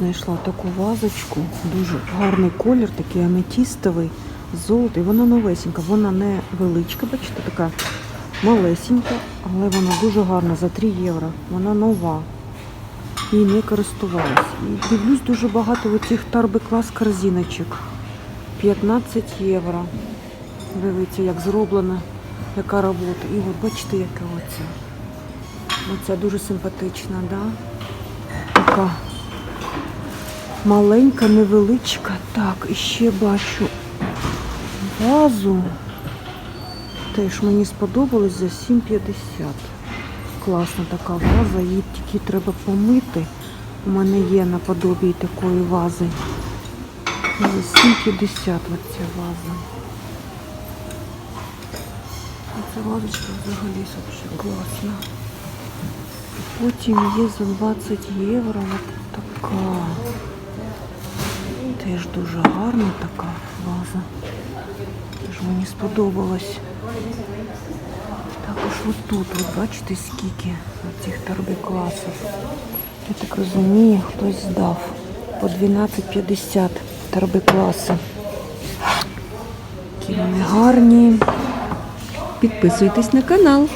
знайшла таку вазочку, дуже гарний колір, такий аметістовий, золотий. Вона новесенька, вона не величка, бачите, така малесенька, але вона дуже гарна за 3 євро. Вона нова. І не користувалась. І дивлюсь дуже багато оцих тарби клас корзиночок. 15 євро. Дивіться, як зроблена, яка робота. І от бачите, яка оця. Оця дуже симпатична, да? Така маленька, невеличка. Так, і ще бачу вазу. Теж мені сподобалось за 7,50. Класна така ваза, її тільки треба помити. У мене є наподобі такої вази. За 7,50 оця ваза. Ця вазочка взагалі класна. Потім є за 20 євро така. Теж дуже гарна така ваза. Теж мені сподобалось. Також отут, от бачите, скільки цих торбокласів. Я так розумію, хтось здав. По 12,50 торбокласи. Які вони гарні. Підписуйтесь на канал.